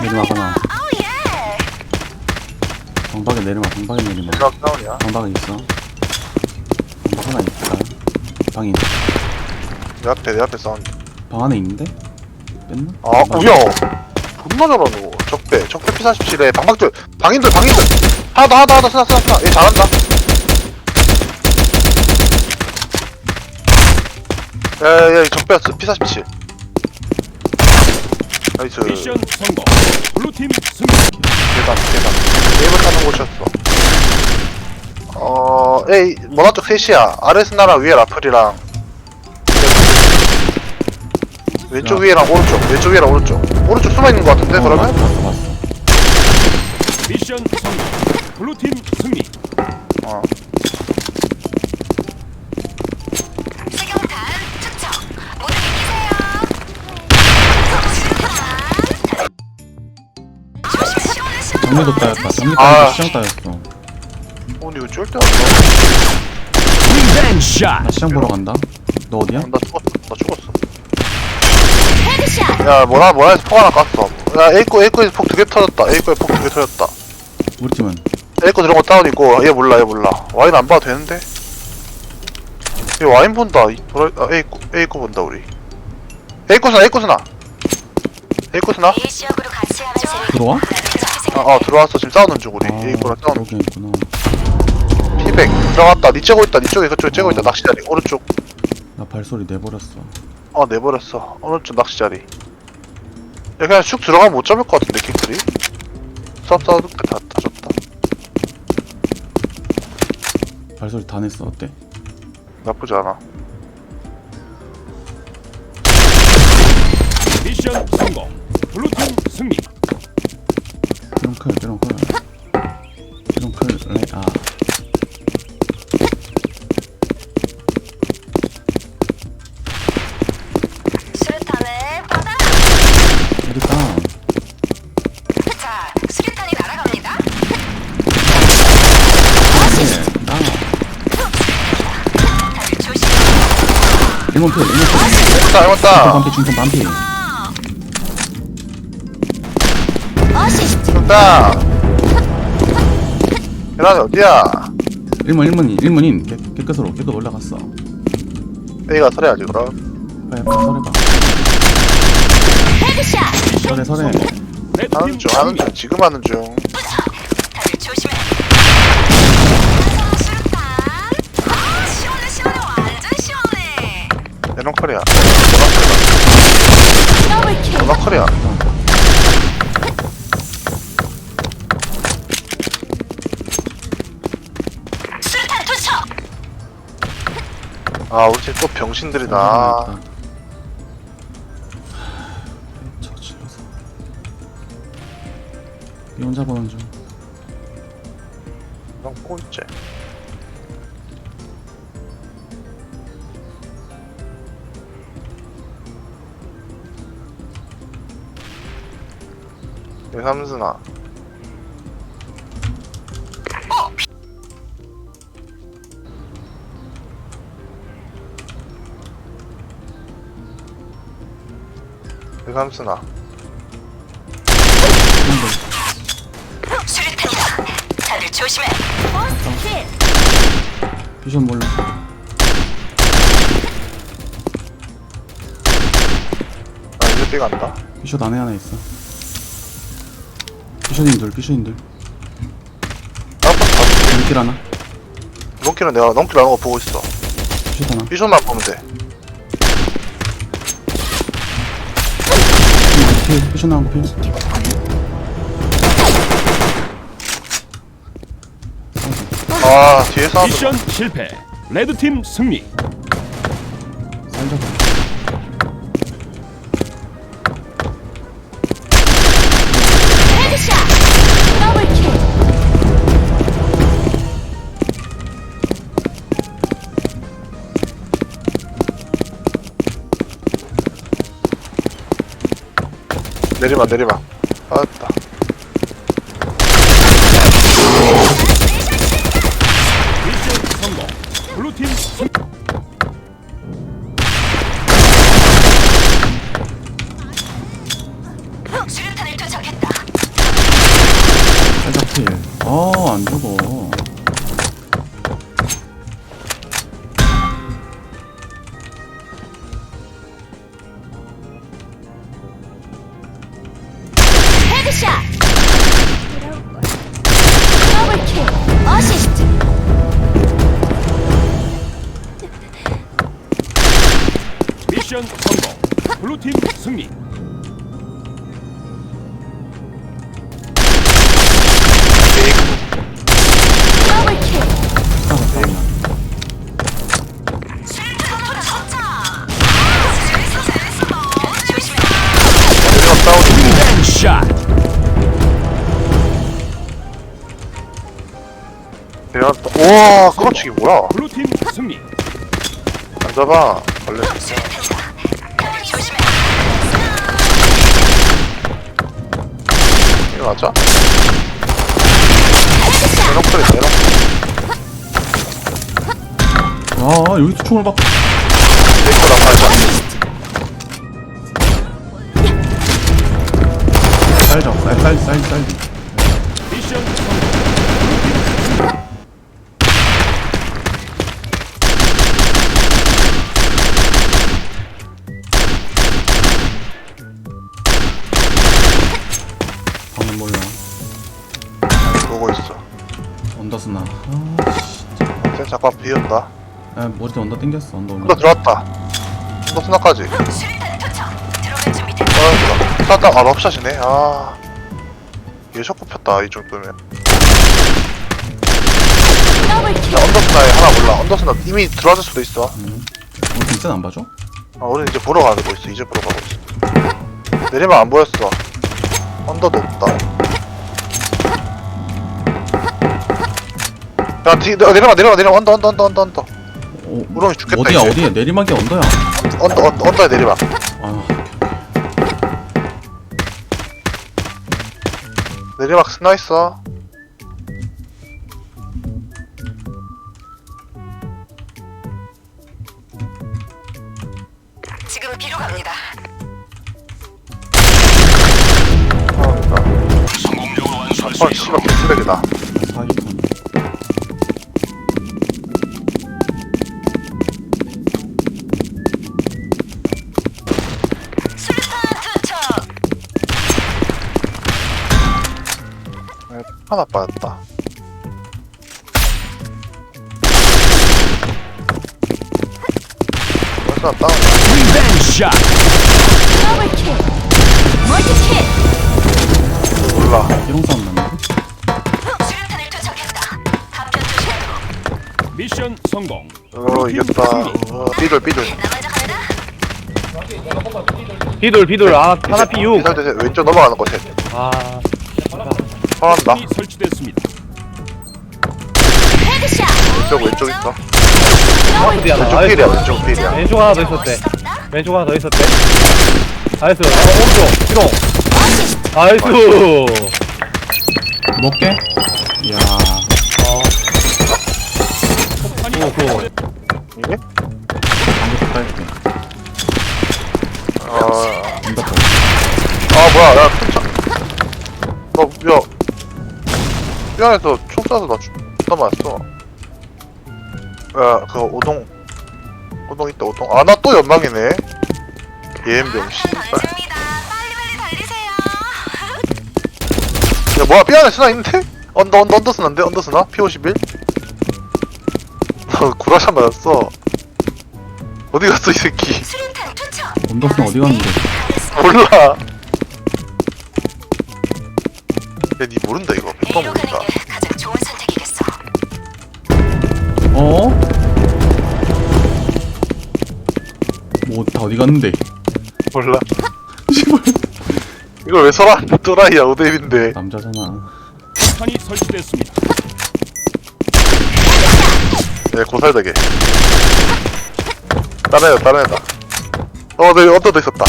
내리막 하나 방박에 내리막 방박에 내리막 마지막 다운이야. 방박에 있어 방박 하나 있다 방이 있네. 내 앞에 내 앞에 사운드. 방 안에 있는데? 뺐나? 아 방박- 뭐야? 존나 잘하노. 적배 적배 P47에 방박들 방인들 방인들 하나 더 하나 더 하나 더 쓰나 쓰나 쓰나. 얘 잘한다. 야야야 적배였어 P47. 나이스. 미션 성공. 블루팀 승리. 계단 계단 게임을 타는 곳이었어 어 에이 모나 쪽 셋이야 아레스나라 위에 라플이랑 왼쪽 야. 위에랑 오른쪽 왼쪽 위에랑 오른쪽 오른쪽 숨어있는 것 같은데 어, 그러면? 봤어 봤어 미션 성공. 블루팀 승리. 어 정리도 따였다. 정리 아. 따였다. 시장 따였어. 어, 근데 이거 쫄때 왔어. 나 시장 보러 간다. 너 어디야? 나 죽었어. 나 죽었어. 헤드샷 야 뭐라 뭐라 해서 폭 하나 깠어. 야 A코 A코에서 폭 두 개 터졌다. A코에 폭 두 개 터졌다. 우리 팀은? A코 들어온 거 다운이고 얘 몰라 얘 몰라. 와인 안 봐도 되는데? 얘 와인 본다. 이- 뭐라 아, A코 A코 본다 우리. A코 스나 A코 스나. A코 스나? 이 지역으로 같이 하면 재밌 들어와? 아, 어 들어왔어. 지금 싸우는 중 우리. 아 A코랑 싸우는 있구나. 피백. 들어갔다. 니 째고 있다. 니 쪽에 그쪽에 째고 있다. 어. 낚시자리. 오른쪽. 나 발소리 내버렸어. 어 내버렸어. 오른쪽 낚시자리. 야 그냥 슉 들어가면 못 잡을 것 같은데 킹들이? 수업 싸우는 게다 다 졌다. 발소리 다 냈어. 어때? 나쁘지 않아. 미션 성공. 블루팀 승리. 삐롱클 삐롱클 삐롱클 레아 수류탄을 받아. 여기 다운 자 수류탄이 날아갑니다. 네, 나. 다들 조심해 1번 필 1번 필 해봤다 해봤다. 반피 중통 반피 됐다. 계란이 어디야? 1번 1번인 1번인. 깨, 깨끗으로 깨끗 올라갔어. A가 설해야지 그럼. 빨리 빨리 서래봐. 헤드샷 서래 서래. 하는 중 하는. 중. 지금 하는 중. 다들 조심해. 수류탄 아 시원해 시원해 완전 시원해 에런컬이야. 더블킬 에런컬이야 아 우리 팀 또 병신들이다. 아, 저 질러서. 이 혼자 보는 중. 형 꼴째 삼순아 삼순아 수류탄이다. 다들 조심해. 버스트 킬 피션 몰라 나 이제 삐 간다. 피션 안에 하나 있어. 아빠 다 눈길 하나? 롱키는 내가 롱키 나오는 거 보고 있어. 피션 하나? 비전만 보면 돼 필 피션 나온 거 필 아 뒤에 사운드 미션 실패. 레드 팀 승리. 내리마 내리마 아따 블루팀 수류탄을 투척했다. 살짝 피해. 아, 안 죽어. 미션 성공. 블루팀 승리. 대단하다 우와 끌어치기 뭐야 블루팀 승리. 원래 조심해. 이거 맞아? 대놓고 소리 대놓고 아, 여기서 총을 막. 데이터 나 가자 쌀 잡, 쌀, 쌀, 쌀, 쌀. 언더스나. 아, 씨. 쟤 잠깐 비운다 아, 머리도 언더 땡겼어, 언더 언더 올라. 들어왔다 언더 스나까지 술탄 투척. 들어갈 준비 됐어. 어 쐈다 아 럽샷이네 아얘 셔코 폈다 이 정도면 더블킬! 야, 언더스나에 하나 몰라 언더스나 이미 들어왔을 수도 있어 음. 어, 진짜 안 봐줘? 아 우리는 이제 보러 가고 있어 이제 보러 가고 있어 내리면 안 보였어 언더도 없다 야 뒤, 내- 내려가 내려가 내려가 언더 언더 언더 언더 언더 어, 우렁이 죽겠다, 어디야, 이제. 어디야? 내리막이 언더야. 언더 언더 언더에 내리막 아, 내리막 스나 있어 지금 비로 갑니다. 성공적으로 완수할 헐 씨발 개쓰레기다 사기 하나 빠졌다 스나 다운 리벤지 샷. 더블 킬! 멀티 킬! 몰라 이런 싸움 났는데? 술탄을 투척했다. 답변 조심하도록. 미션 성공. 어 이겼다 어, 삐돌 삐돌. 비돌 비돌 아 하나 P6 이살 때 왼쪽 넘어가는 거셋 아 화난다. 이 설치됐습니다. 헤드샷! 왼쪽 왼쪽 있어. 어디 왼쪽 필이야. 왼쪽 필이야 왼쪽 하나 더 있었대. 왼쪽 하나 더 있었대. 나이스. 어, 오른쪽. 기동 나이스. 먹게? 이야. 미안해서 총 쏴서 나 죽다 맞았어 야그 오동 오동 있다 오동 아 나 또 연막이네 예엠병 씨발. 빨리빨리 달리세요. 야 뭐야 삐안에 스나 있는데? 언더 언더 언더 스나인데 언더 스나? P51? 나 구라샷 맞았어 어디 갔어 이 새끼 수류탄 투척. 언더스는 어디 갔는데? 몰라 야 니 모른다 이거 100번 A로 모른다 가는 게 가장 좋은 선택이겠어. 어? 뭐, 다 어디 갔는데? 몰라 씨발. 이걸 왜 설아 또라이야 오데빈데 남자잖아. 폭탄이 설치됐습니다. 네 고살되게 다른 애다 다른 애다 어네 언더도 있었다